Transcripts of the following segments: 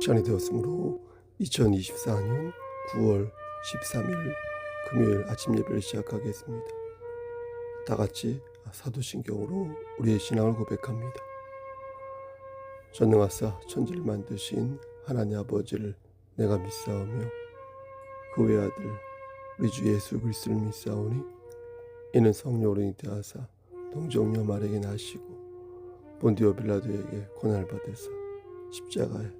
시간이 되었으므로 2024년 9월 13일 금요일 아침 예배를 시작하겠습니다. 다 같이 사도신경으로 우리의 신앙을 고백합니다. 전능하사 천지를 만드신 하나님 아버지를 내가 믿사오며 그 외아들 우리 주 예수 그리스도를 믿사오니 이는 성령으로 대하사 동정녀 말에게 나시고 본디오 빌라도에게 고난을 받으사 십자가에 못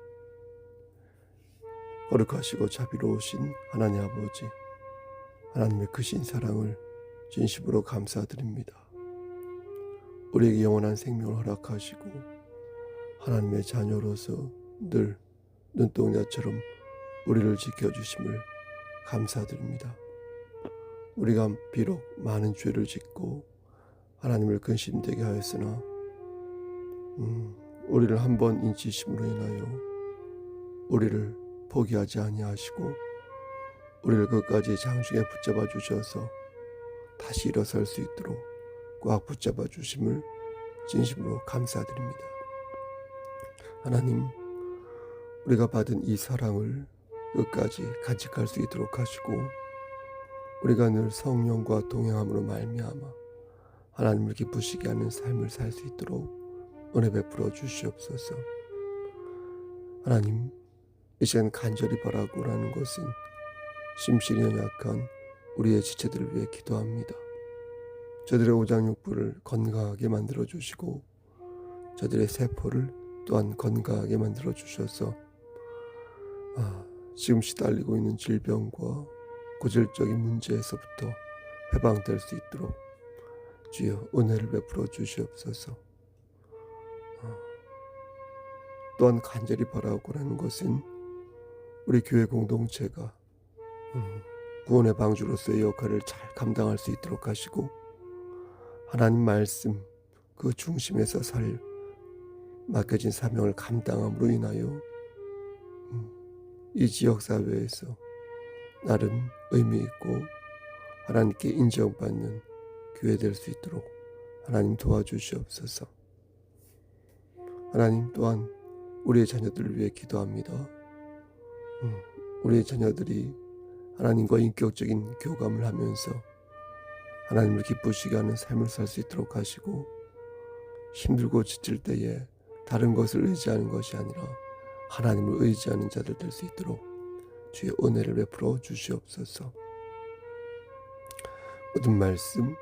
거룩하시고 자비로우신 하나님 아버지, 하나님의 크신 사랑을 진심으로 감사드립니다. 우리에게 영원한 생명을 허락하시고 하나님의 자녀로서 늘 눈동자처럼 우리를 지켜주심을 감사드립니다. 우리가 비록 많은 죄를 짓고 하나님을 근심되게 하였으나 음, 우리를 한번 인치심으로 인하여 우리를 포기하지 아니하시고 우리를 끝까지 장중에 붙잡아 주셔서 다시 일어설 수 있도록 꽉 붙잡아 주심을 진심으로 감사드립니다. 하나님, 우리가 받은 이 사랑을 끝까지 간직할 수 있도록 하시고 우리가 늘 성령과 동행함으로 말미암아 하나님을 기쁘시게 하는 삶을 살 수 있도록 은혜 베풀어 주시옵소서. 하나님, 이 시간 간절히 바라고라는 것은 심신이 연약한 우리의 지체들을 위해 기도합니다. 저들의 오장육부를 건강하게 만들어 주시고 저들의 세포를 또한 건강하게 만들어 주셔서 아, 지금 시달리고 있는 질병과 고질적인 문제에서부터 해방될 수 있도록 주여 은혜를 베풀어 주시옵소서. 아, 또한 간절히 바라고라는 것은 우리 교회 공동체가 음, 구원의 방주로서의 역할을 잘 감당할 수 있도록 하시고 하나님 말씀 그 중심에서 살 맡겨진 사명을 감당함으로 인하여 음, 이 지역 사회에서 나름 의미 있고 하나님께 인정받는 교회 될 수 있도록 하나님 도와주시옵소서. 하나님 또한 우리의 자녀들을 위해 기도합니다. 음, 우리의 자녀들이 하나님과 인격적인 교감을 하면서 하나님을 기쁘시게 하는 삶을 살 수 있도록 하시고 힘들고 지칠 때에 다른 것을 의지하는 것이 아니라 하나님을 의지하는 자들 될 수 있도록 주의 은혜를 베풀어 주시옵소서. 모든 말씀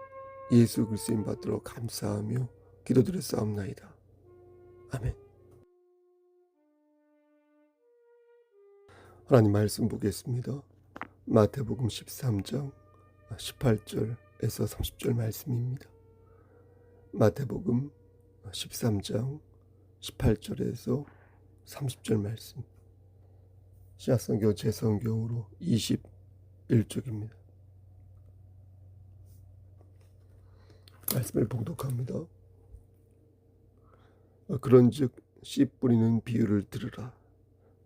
예수 그리스도인 받들어 감사하며 기도드렸사옵나이다. 아멘. 하나님 말씀 보겠습니다. 마태복음 13장 18절에서 30절 말씀입니다. 마태복음 13장 18절에서 30절 말씀. 시아성경 제성경으로 21쪽입니다. 말씀을 봉독합니다. 그런즉 씨 뿌리는 비유를 들으라.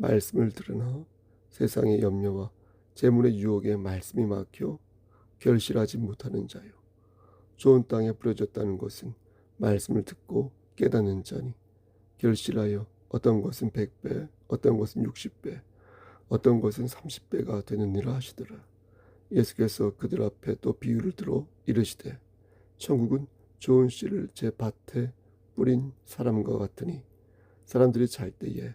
말씀을 들으나 세상의 염려와 재물의 유혹에 말씀이 막혀 결실하지 못하는 자요. 좋은 땅에 뿌려졌다는 것은 말씀을 듣고 깨닫는 자니 결실하여 어떤 것은 100배, 어떤 것은 60배, 어떤 것은 30배가 되는 일을 하시더라. 예수께서 그들 앞에 또 비유를 들어 이르시되 천국은 좋은 씨를 제 밭에 뿌린 사람과 같으니 사람들이 잘 때에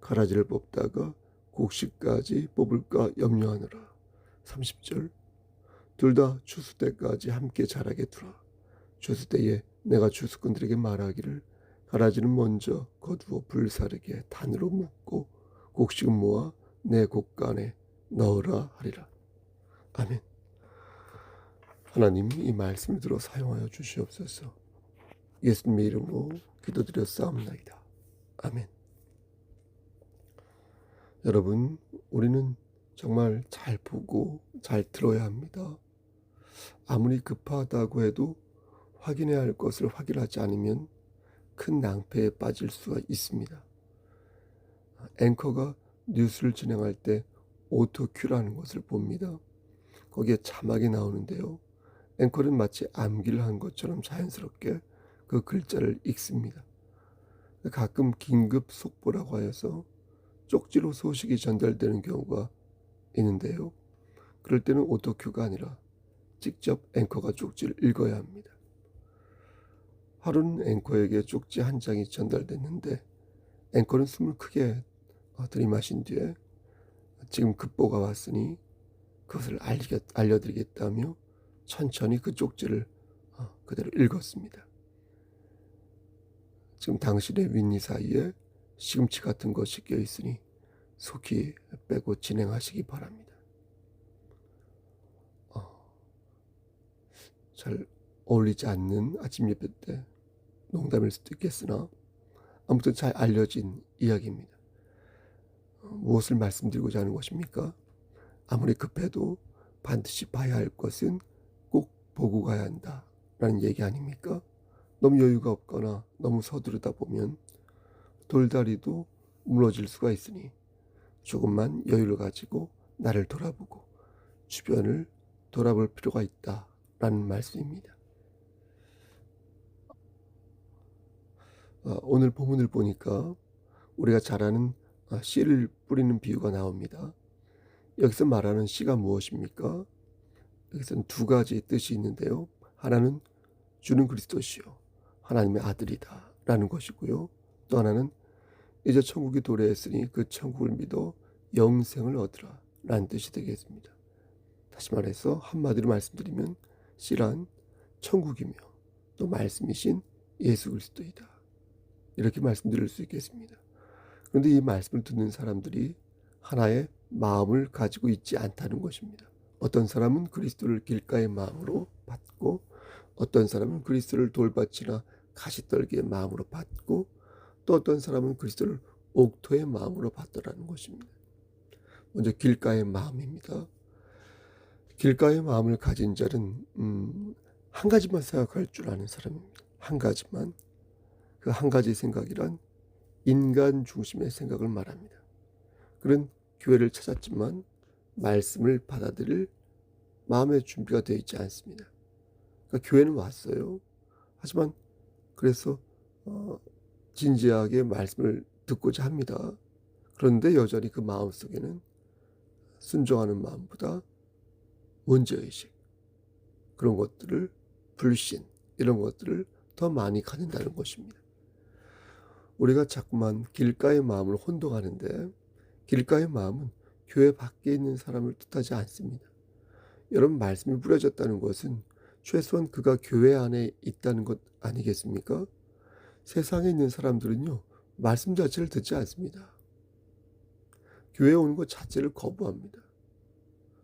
가라지를 뽑다가 곡식까지 뽑을까 염려하느라. 30절. 둘 다 추수 때까지 함께 자라게 두라. 추수 때에 내가 추수꾼들에게 말하기를 가라지는 먼저 거두어 불사르게 단으로 묶고 곡식은 모아 내 곡간에 넣으라 하리라. 아멘. 하나님 이 말씀을 들어 사용하여 주시옵소서. 예수님의 이름으로 기도드려 싸움나이다. 아멘 여러분 우리는 정말 잘 보고 잘 들어야 합니다 아무리 급하다고 해도 확인해야 할 것을 확인하지 않으면 큰 낭패에 빠질 수가 있습니다. 앵커가 뉴스를 진행할 때 오토큐라는 것을 봅니다. 거기에 자막이 나오는데요. 앵커는 마치 암기를 한 것처럼 자연스럽게 그 글자를 읽습니다. 가끔 긴급 속보라고 하여서 쪽지로 소식이 전달되는 경우가 있는데요. 그럴 때는 오토큐가 아니라 직접 앵커가 쪽지를 읽어야 합니다. 하루는 앵커에게 쪽지 한 장이 전달됐는데 앵커는 숨을 크게 들이마신 뒤에 지금 급보가 왔으니 그것을 알려드리겠다며 천천히 그 쪽지를 어, 그대로 읽었습니다. 지금 당신의 윗니 사이에 시금치 같은 것이 껴 있으니 속히 빼고 진행하시기 바랍니다. 어, 잘 어울리지 않는 아침 예배 때 농담일 수도 있겠으나 아무튼 잘 알려진 이야기입니다. 어, 무엇을 말씀드리고자 하는 것입니까? 아무리 급해도 반드시 봐야 할 것은 꼭 보고 가야 한다. 라는 얘기 아닙니까? 너무 여유가 없거나 너무 서두르다 보면 돌다리도 무너질 수가 있으니 조금만 여유를 가지고 나를 돌아보고 주변을 돌아볼 필요가 있다. 라는 말씀입니다. 어, 오늘 본문을 보니까 우리가 잘 아는 아, 씨를 뿌리는 비유가 나옵니다. 여기서 말하는 씨가 무엇입니까? 여기서는 두 가지 뜻이 있는데요. 하나는 주는 그리스도시요. 하나님의 아들이다. 라는 것이고요. 또 하나는 이제 천국이 도래했으니 그 천국을 믿어 영생을 얻으라. 라는 뜻이 되겠습니다. 다시 말해서 한마디로 말씀드리면 씨란 천국이며 또 말씀이신 예수 그리스도이다. 이렇게 말씀드릴 수 있겠습니다. 그런데 이 말씀을 듣는 사람들이 하나의 마음을 가지고 있지 않다는 것입니다. 어떤 사람은 그리스도를 길가의 마음으로 받고 어떤 사람은 그리스도를 돌밭이나 가시떨기의 마음으로 받고 또 어떤 사람은 그리스도를 옥토의 마음으로 받더라는 것입니다. 먼저 길가의 마음입니다. 길가의 마음을 가진 자는 음, 한 가지만 생각할 줄 아는 사람입니다. 한 가지만 그 한 가지 생각이란 인간 중심의 생각을 말합니다. 그런 교회를 찾았지만 말씀을 받아들일 마음의 준비가 되어 있지 않습니다. 그러니까 교회는 왔어요. 하지만 그래서 어, 진지하게 말씀을 듣고자 합니다. 그런데 여전히 그 마음 속에는 순종하는 마음보다 문제의식 그런 것들을 불신 이런 것들을 더 많이 가진다는 것입니다. 우리가 자꾸만 길가의 마음을 혼동하는데 길가의 마음은 교회 밖에 있는 사람을 뜻하지 않습니다. 여러분 말씀이 뿌려졌다는 것은 최소한 그가 교회 안에 있다는 것 아니겠습니까? 세상에 있는 사람들은요 말씀 자체를 듣지 않습니다. 교회에 오는 것 자체를 거부합니다.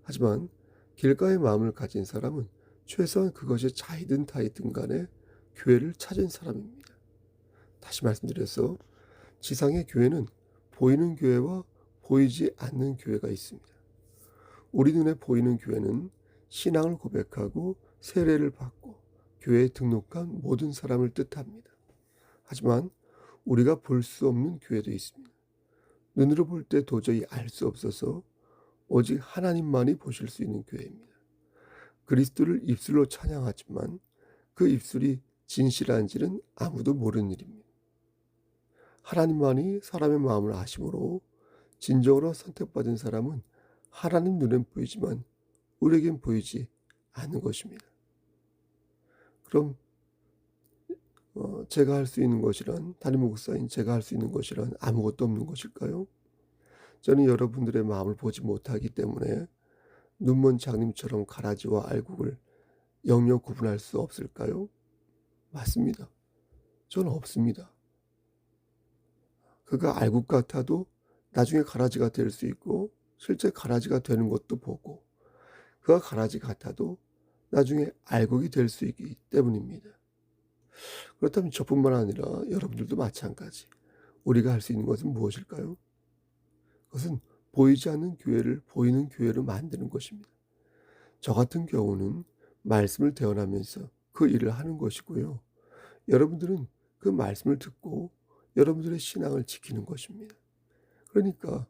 하지만 길가의 마음을 가진 사람은 최소한 그것이 자이든 타이든 간에 교회를 찾은 사람입니다. 다시 말씀드려서 지상의 교회는 보이는 교회와 보이지 않는 교회가 있습니다. 우리 눈에 보이는 교회는 신앙을 고백하고 세례를 받고 교회에 등록한 모든 사람을 뜻합니다. 하지만 우리가 볼 수 없는 교회도 있습니다. 눈으로 볼 때 도저히 알 수 없어서 오직 하나님만이 보실 수 있는 교회입니다. 그리스도를 입술로 찬양하지만 그 입술이 진실한지는 아무도 모르는 일입니다. 하나님만이 사람의 마음을 아심으로 진정으로 선택받은 사람은 하나님 눈엔 보이지만 우리에겐 보이지 않는 것입니다. 그럼 어, 제가 할 수 있는 것이란 담임 목사인 제가 할 수 있는 것이란 아무것도 없는 것일까요? 저는 여러분들의 마음을 보지 못하기 때문에 눈먼 장님처럼 가라지와 알곡을 영영 구분할 수 없을까요? 맞습니다. 저는 없습니다. 그가 알곡 같아도 나중에 가라지가 될 수 있고 실제 가라지가 되는 것도 보고 그가 가라지 같아도 나중에 알곡이 될 수 있기 때문입니다. 그렇다면 저뿐만 아니라 여러분들도 마찬가지. 우리가 할 수 있는 것은 무엇일까요? 그것은 보이지 않는 교회를 보이는 교회로 만드는 것입니다. 저 같은 경우는 말씀을 대언하면서 그 일을 하는 것이고요. 여러분들은 그 말씀을 듣고 여러분들의 신앙을 지키는 것입니다. 그러니까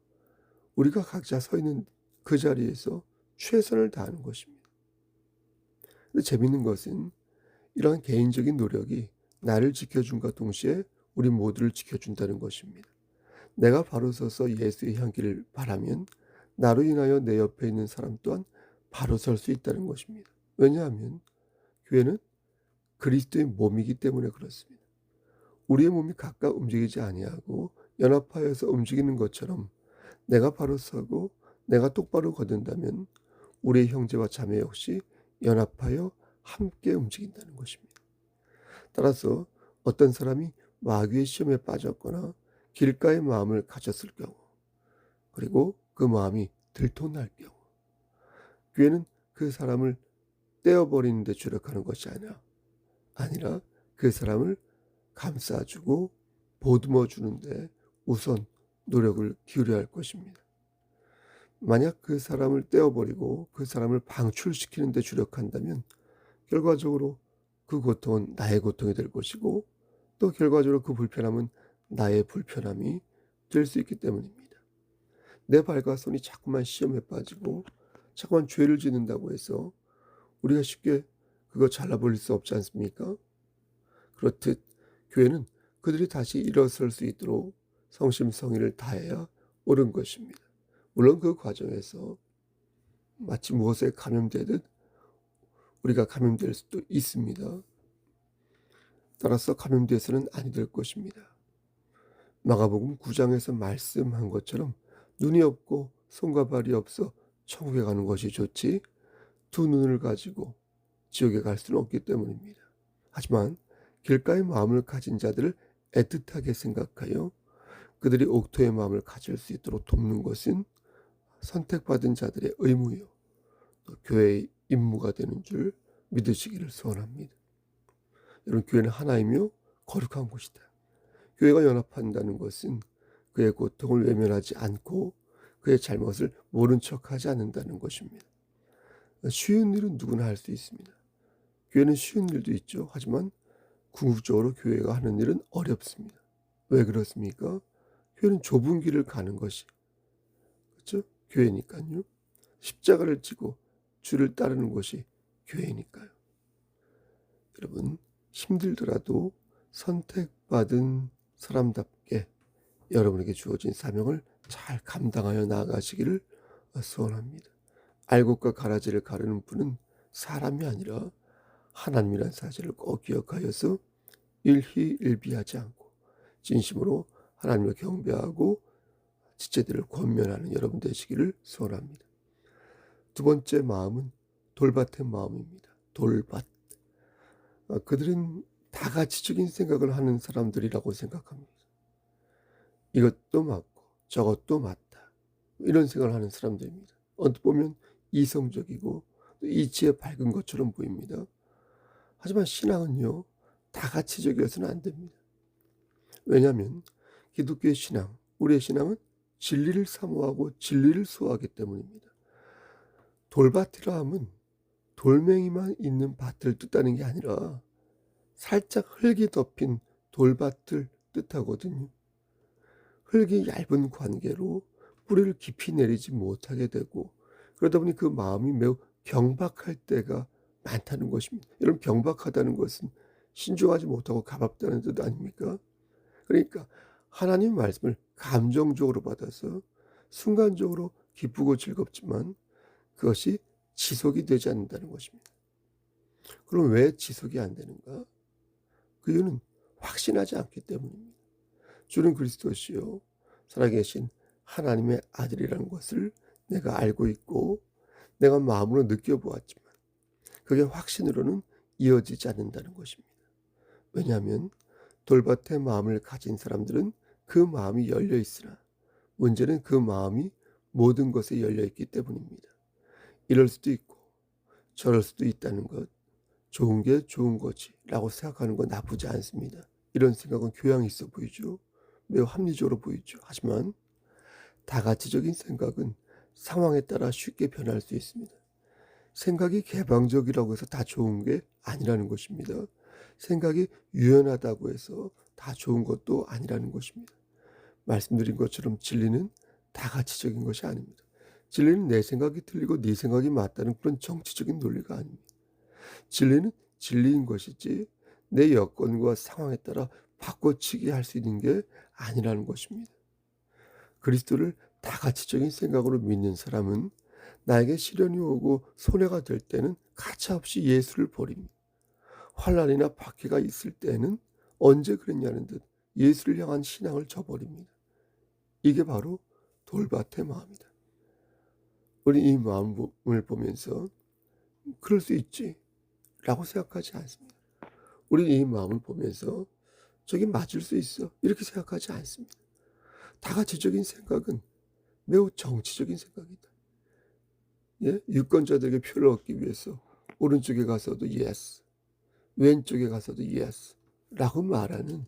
우리가 각자 서 있는 그 자리에서 최선을 다하는 것입니다. 재밌는 것은 이러한 개인적인 노력이 나를 지켜준과 동시에 우리 모두를 지켜준다는 것입니다. 내가 바로 서서 예수의 향기를 바라면 나로 인하여 내 옆에 있는 사람 또한 바로 설 수 있다는 것입니다. 왜냐하면 교회는 그리스도의 몸이기 때문에 그렇습니다. 우리의 몸이 각각 움직이지 아니하고 연합하여서 움직이는 것처럼 내가 바로 서고 내가 똑바로 걷는다면 우리의 형제와 자매 역시 연합하여 함께 움직인다는 것입니다. 따라서 어떤 사람이 마귀의 시험에 빠졌거나 길가의 마음을 가졌을 경우 그리고 그 마음이 들통날 경우 교회는 그 사람을 떼어버리는 데 주력하는 것이 아니라 아니라 그 사람을 감싸주고 보듬어 주는데 우선 노력을 기울여야 할 것입니다. 만약 그 사람을 떼어버리고 그 사람을 방출시키는 데 주력한다면 결과적으로 그 고통은 나의 고통이 될 것이고 또 결과적으로 그 불편함은 나의 불편함이 될 수 있기 때문입니다. 내 발과 손이 자꾸만 시험에 빠지고 자꾸만 죄를 짓는다고 해서 우리가 쉽게 그거 잘라버릴 수 없지 않습니까? 그렇듯 교회는 그들이 다시 일어설 수 있도록 성심성의를 다해야 옳은 것입니다. 물론 그 과정에서 마치 무엇에 감염되듯 우리가 감염될 수도 있습니다. 따라서 감염돼서는 아니 될 것입니다. 마가복음 9장에서 말씀한 것처럼 눈이 없고 손과 발이 없어 천국에 가는 것이 좋지 두 눈을 가지고 지옥에 갈 수는 없기 때문입니다. 하지만 길가의 마음을 가진 자들을 애틋하게 생각하여 그들이 옥토의 마음을 가질 수 있도록 돕는 것은 선택받은 자들의 의무요. 또 교회의 임무가 되는 줄 믿으시기를 소원합니다. 여러분 교회는 하나이며 거룩한 곳이다. 교회가 연합한다는 것은 그의 고통을 외면하지 않고 그의 잘못을 모른 척하지 않는다는 것입니다. 쉬운 일은 누구나 할 수 있습니다. 교회는 쉬운 일도 있죠. 하지만 궁극적으로 교회가 하는 일은 어렵습니다. 왜 그렇습니까? 교회는 좁은 길을 가는 것이 그렇죠? 교회니까요. 십자가를 지고 주를 따르는 것이 교회니까요. 여러분 힘들더라도 선택받은 사람답게 여러분에게 주어진 사명을 잘 감당하여 나아가시기를 소원합니다. 알곡과 가라지를 가르는 분은 사람이 아니라 하나님이란 사실을 꼭 기억하여서 일희일비하지 않고 진심으로 하나님을 경배하고 지체들을 권면하는 여러분 되시기를 소원합니다. 두 번째 마음은 돌밭의 마음입니다. 돌밭. 아, 그들은 다 가치적인 생각을 하는 사람들이라고 생각합니다. 이것도 맞고 저것도 맞다. 이런 생각을 하는 사람들입니다. 언뜻 보면 이성적이고 이치에 밝은 것처럼 보입니다. 하지만 신앙은요, 다 가치적이어서는 안 됩니다. 왜냐하면 기독교의 신앙, 우리의 신앙은 진리를 사모하고 진리를 수호하기 때문입니다. 돌밭이라 함은 돌멩이만 있는 밭을 뜻하는 게 아니라 살짝 흙이 덮인 돌밭을 뜻하거든요. 흙이 얇은 관계로 뿌리를 깊이 내리지 못하게 되고 그러다 보니 그 마음이 매우 경박할 때가 많다는 것입니다. 여러분 경박하다는 것은 신중하지 못하고 가볍다는 뜻 아닙니까? 그러니까 하나님 말씀을 감정적으로 받아서 순간적으로 기쁘고 즐겁지만 그것이 지속이 되지 않는다는 것입니다. 그럼 왜 지속이 안 되는가? 그 이유는 확신하지 않기 때문입니다. 주는 그리스도시요 살아계신 하나님의 아들이라는 것을 내가 알고 있고 내가 마음으로 느껴보았지만 그게 확신으로는 이어지지 않는다는 것입니다. 왜냐하면 돌밭의 마음을 가진 사람들은 그 마음이 열려 있으나 문제는 그 마음이 모든 것에 열려 있기 때문입니다. 이럴 수도 있고 저럴 수도 있다는 것 좋은 게 좋은 거지 라고 생각하는 건 나쁘지 않습니다. 이런 생각은 교양이 있어 보이죠. 매우 합리적으로 보이죠. 하지만 다가치적인 생각은 상황에 따라 쉽게 변할 수 있습니다. 생각이 개방적이라고 해서 다 좋은 게 아니라는 것입니다. 생각이 유연하다고 해서 다 좋은 것도 아니라는 것입니다. 말씀드린 것처럼 진리는 다가치적인 것이 아닙니다. 진리는 내 생각이 틀리고 네 생각이 맞다는 그런 정치적인 논리가 아닙니다. 진리는 진리인 것이지 내 여건과 상황에 따라 바꿔치기 할 수 있는 게 아니라는 것입니다. 그리스도를 다 가치적인 생각으로 믿는 사람은 나에게 시련이 오고 손해가 될 때는 가차없이 예수를 버립니다. 환란이나 박해가 있을 때는 언제 그랬냐는 듯 예수를 향한 신앙을 저버립니다. 이게 바로 돌밭의 마음이다. 우리 이 마음을 보면서 그럴 수 있지 라고 생각하지 않습니다. 우리 이 마음을 보면서 저게 맞을 수 있어 이렇게 생각하지 않습니다. 다가치적인 생각은 매우 정치적인 생각이다. 예? 유권자들에게 표를 얻기 위해서 오른쪽에 가서도 yes, 왼쪽에 가서도 yes 라고 말하는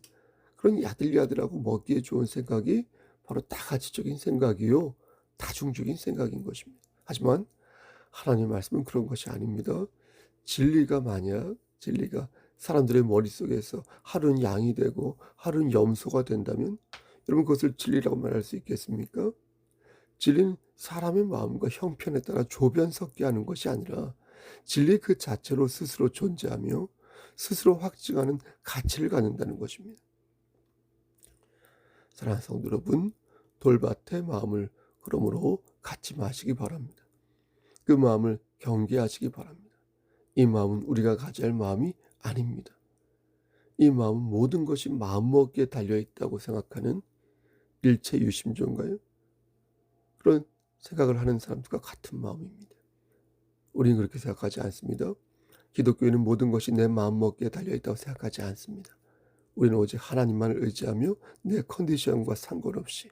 그런 야들야들하고 먹기에 좋은 생각이 바로 다가치적인 생각이요. 다중적인 생각인 것입니다. 하지만 하나님 말씀은 그런 것이 아닙니다. 진리가 만약 진리가 사람들의 머릿속에서 하루는 양이 되고 하루는 염소가 된다면 여러분 그것을 진리라고 말할 수 있겠습니까? 진리는 사람의 마음과 형편에 따라 조변 섞게 하는 것이 아니라 진리 그 자체로 스스로 존재하며 스스로 확증하는 가치를 갖는다는 것입니다. 사랑하는 성도 여러분, 돌밭의 마음을 그러므로 갖지 마시기 바랍니다. 그 마음을 경계하시기 바랍니다. 이 마음은 우리가 가져야 할 마음이 아닙니다. 이 마음은 모든 것이 마음먹기에 달려있다고 생각하는 일체 유심조인가요? 그런 생각을 하는 사람들과 같은 마음입니다. 우리는 그렇게 생각하지 않습니다. 기독교인은 모든 것이 내 마음먹기에 달려있다고 생각하지 않습니다. 우리는 오직 하나님만을 의지하며 내 컨디션과 상관없이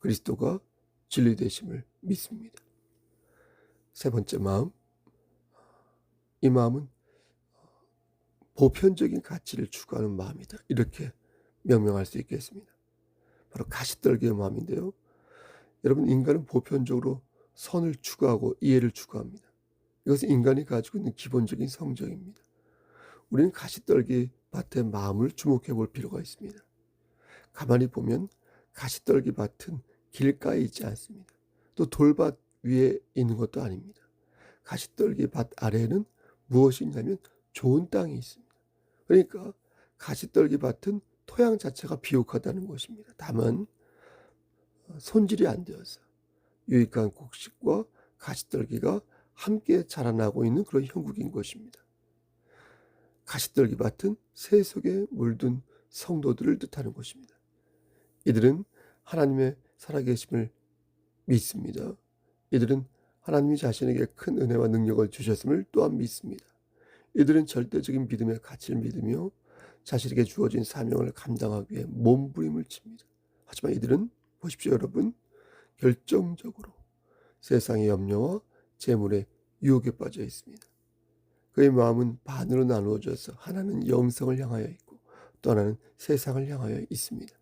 그리스도가 진리 되심을 믿습니다. 세 번째 마음, 이 마음은 보편적인 가치를 추구하는 마음이다. 이렇게 명명할 수 있겠습니다. 바로 가시떨기의 마음인데요. 여러분 인간은 보편적으로 선을 추구하고 이해를 추구합니다. 이것은 인간이 가지고 있는 기본적인 성정입니다. 우리는 가시떨기 밭의 마음을 주목해 볼 필요가 있습니다. 가만히 보면 가시떨기 밭은 길가에 있지 않습니다. 또 돌밭 위에 있는 것도 아닙니다. 가시떨기 밭 아래에는 무엇이 있냐면 좋은 땅이 있습니다. 그러니까 가시떨기 밭은 토양 자체가 비옥하다는 것입니다. 다만 손질이 안 되어서 유익한 곡식과 가시떨기가 함께 자라나고 있는 그런 형국인 것입니다. 가시떨기 밭은 새 속에 물든 성도들을 뜻하는 것입니다. 이들은 하나님의 살아계심을 믿습니다. 이들은 하나님이 자신에게 큰 은혜와 능력을 주셨음을 또한 믿습니다. 이들은 절대적인 믿음의 가치를 믿으며 자신에게 주어진 사명을 감당하기 위해 몸부림을 칩니다. 하지만 이들은 보십시오 여러분 결정적으로 세상의 염려와 재물의 유혹에 빠져 있습니다. 그의 마음은 반으로 나누어져서 하나는 영성을 향하여 있고 또 하나는 세상을 향하여 있습니다.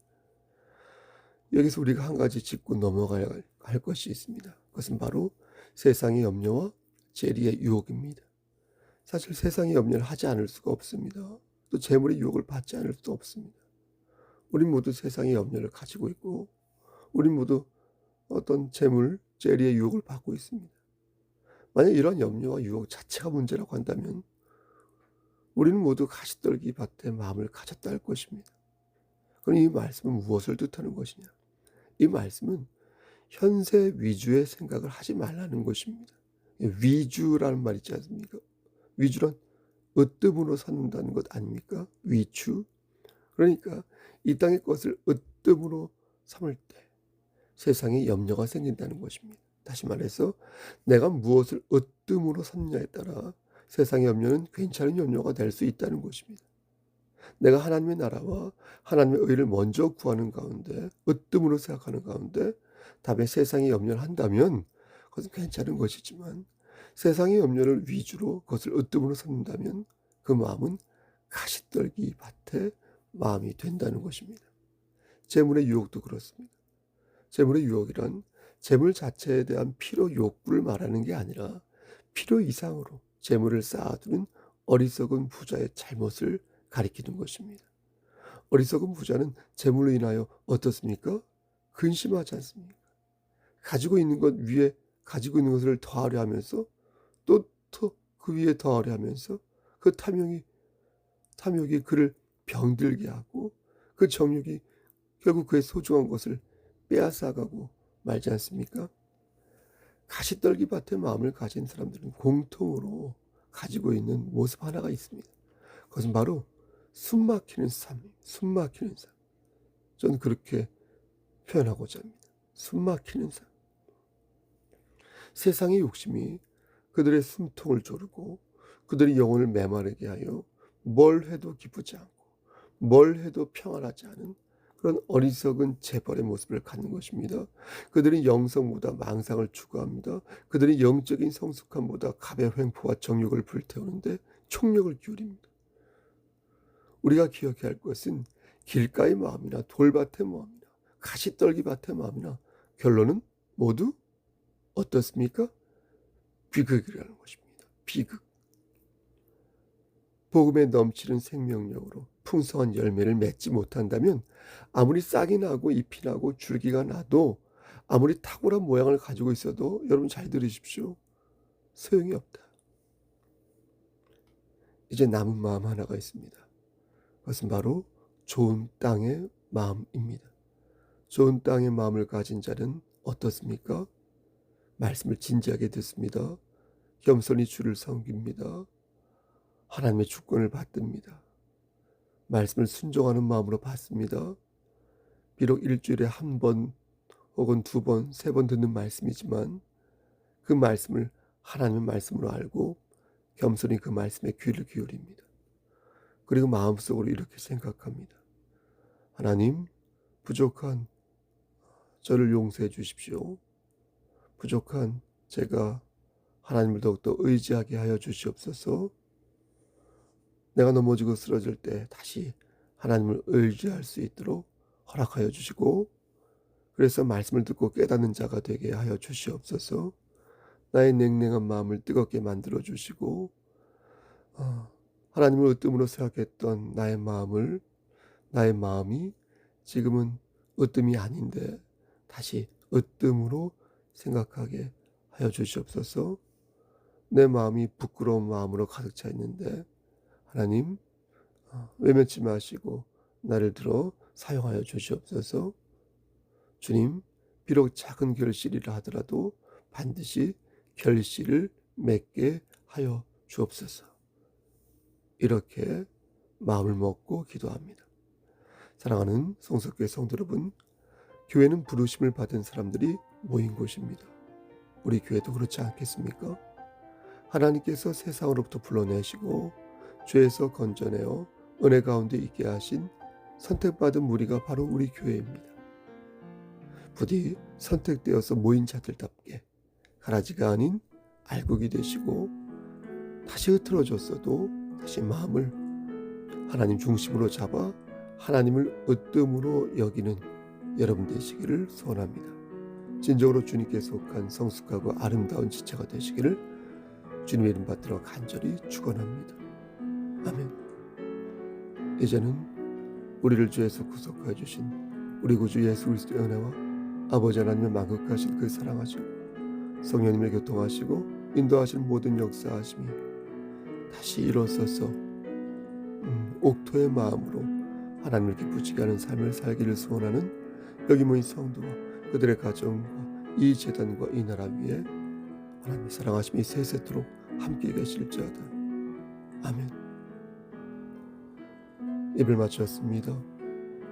여기서 우리가 한 가지 짚고 넘어가야 할 것이 있습니다. 그것은 바로 세상의 염려와 재리의 유혹입니다. 사실 세상의 염려를 하지 않을 수가 없습니다. 또 재물의 유혹을 받지 않을 수도 없습니다. 우리 모두 세상의 염려를 가지고 있고 우리 모두 어떤 재물, 재리의 유혹을 받고 있습니다. 만약 이런 염려와 유혹 자체가 문제라고 한다면 우리는 모두 가시떨기 밭에 마음을 가졌다 할 것입니다. 그럼 이 말씀은 무엇을 뜻하는 것이냐? 이 말씀은 현세 위주의 생각을 하지 말라는 것입니다. 위주라는 말 있지 않습니까? 위주란 으뜸으로 삼는다는 것 아닙니까? 위추. 그러니까 이 땅의 것을 으뜸으로 삼을 때 세상에 염려가 생긴다는 것입니다. 다시 말해서 내가 무엇을 으뜸으로 삼냐에 따라 세상의 염려는 괜찮은 염려가 될 수 있다는 것입니다. 내가 하나님의 나라와 하나님의 의를 먼저 구하는 가운데 으뜸으로 생각하는 가운데 답에 세상의 염려를 한다면 그것은 괜찮은 것이지만 세상의 염려를 위주로 그것을 으뜸으로 삼는다면 그 마음은 가시떨기 밭에 마음이 된다는 것입니다. 재물의 유혹도 그렇습니다. 재물의 유혹이란 재물 자체에 대한 필요 욕구를 말하는 게 아니라 필요 이상으로 재물을 쌓아두는 어리석은 부자의 잘못을 가리키는 것입니다. 어리석은 부자는 재물로 인하여 어떻습니까? 근심하지 않습니까? 가지고 있는 것 위에 가지고 있는 것을 더하려 하면서 또 그 위에 더하려 하면서 그 탐욕이 탐욕이 그를 병들게 하고 그 정욕이 결국 그의 소중한 것을 빼앗아가고 말지 않습니까? 가시떨기 밭에 마음을 가진 사람들은 공통으로 가지고 있는 모습 하나가 있습니다. 그것은 바로 숨 막히는 삶, 숨 막히는 삶. 저는 그렇게 표현하고자 합니다. 숨 막히는 삶. 세상의 욕심이 그들의 숨통을 조르고 그들의 영혼을 메마르게 하여 뭘 해도 기쁘지 않고 뭘 해도 평안하지 않은 그런 어리석은 재벌의 모습을 갖는 것입니다. 그들은 영성보다 망상을 추구합니다. 그들은 영적인 성숙함보다 갑의 횡포와 정욕을 불태우는데 총력을 기울입니다. 우리가 기억해야 할 것은 길가의 마음이나 돌밭의 마음이나 가시떨기 밭의 마음이나 결론은 모두 어떻습니까? 비극이라는 것입니다. 비극. 복음에 넘치는 생명력으로 풍성한 열매를 맺지 못한다면 아무리 싹이 나고 잎이 나고 줄기가 나도 아무리 탁월한 모양을 가지고 있어도 여러분 잘 들으십시오. 소용이 없다. 이제 남은 마음 하나가 있습니다. 그것은 바로 좋은 땅의 마음입니다. 좋은 땅의 마음을 가진 자는 어떻습니까? 말씀을 진지하게 듣습니다. 겸손히 주를 섬깁니다. 하나님의 주권을 받듭니다. 말씀을 순종하는 마음으로 받습니다. 비록 일주일에 한 번 혹은 두 번, 세 번 듣는 말씀이지만 그 말씀을 하나님의 말씀으로 알고 겸손히 그 말씀에 귀를 기울입니다. 그리고 마음속으로 이렇게 생각합니다. 하나님, 부족한 저를 용서해 주십시오. 부족한 제가 하나님을 더욱더 의지하게 하여 주시옵소서. 내가 넘어지고 쓰러질 때 다시 하나님을 의지할 수 있도록 허락하여 주시고 그래서 말씀을 듣고 깨닫는 자가 되게 하여 주시옵소서. 나의 냉랭한 마음을 뜨겁게 만들어 주시고 어, 하나님을 으뜸으로 생각했던 나의 마음을 나의 마음이 지금은 으뜸이 아닌데 다시 으뜸으로 생각하게 하여 주시옵소서. 내 마음이 부끄러운 마음으로 가득 차 있는데 하나님 어, 외면치 마시고 나를 들어 사용하여 주시옵소서. 주님, 비록 작은 결실이라 하더라도 반드시 결실을 맺게 하여 주옵소서. 이렇게 마음을 먹고 기도합니다. 사랑하는 성석교회 성도 여러분, 교회는 부르심을 받은 사람들이 모인 곳입니다. 우리 교회도 그렇지 않겠습니까? 하나님께서 세상으로부터 불러내시고 죄에서 건져내어 은혜 가운데 있게 하신 선택받은 무리가 바로 우리 교회입니다. 부디 선택되어서 모인 자들답게 가라지가 아닌 알곡이 되시고 다시 흐트러졌어도 다시 마음을 하나님 중심으로 잡아 하나님을 으뜸으로 여기는 여러분 되시기를 소원합니다. 진정으로 주님께 속한 성숙하고 아름다운 지체가 되시기를 주님의 이름 받들어 간절히 축원합니다. 아멘. 이제는 우리를 죄에서 구속하여 주신 우리 구주 예수 그리스도의 은혜와 아버지 하나님의 만극하신 그 사랑하시고 성령님의 교통하시고 인도하신 모든 역사하심이 다시 일어서서 음, 옥토의 마음으로 하나님을 기쁘시게 하는 삶을 살기를 소원하는 여기 모인 성도와 그들의 가정과 이 재단과 이 나라 위에 하나님의 사랑하심이 세세토록 함께 계실지어다. 아멘. 입을 마쳤습니다.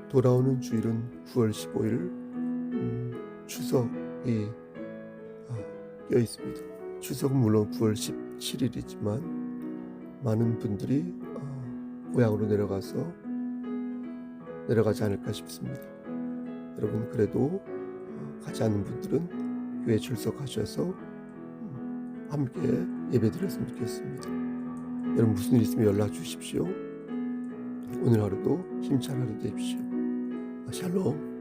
돌아오는 주일은 9월 15일 음, 추석이 아, 껴 있습니다. 추석은 물론 9월 17일이지만 많은 분들이 어, 고향으로 내려가서 내려가지 않을까 싶습니다. 여러분 그래도 어, 가지 않는 분들은 교회 출석하셔서 음, 함께 예배드렸으면 좋겠습니다. 여러분 무슨 일 있으면 연락 주십시오. 오늘 하루도 힘찬 하루 되십시오. 샬롬.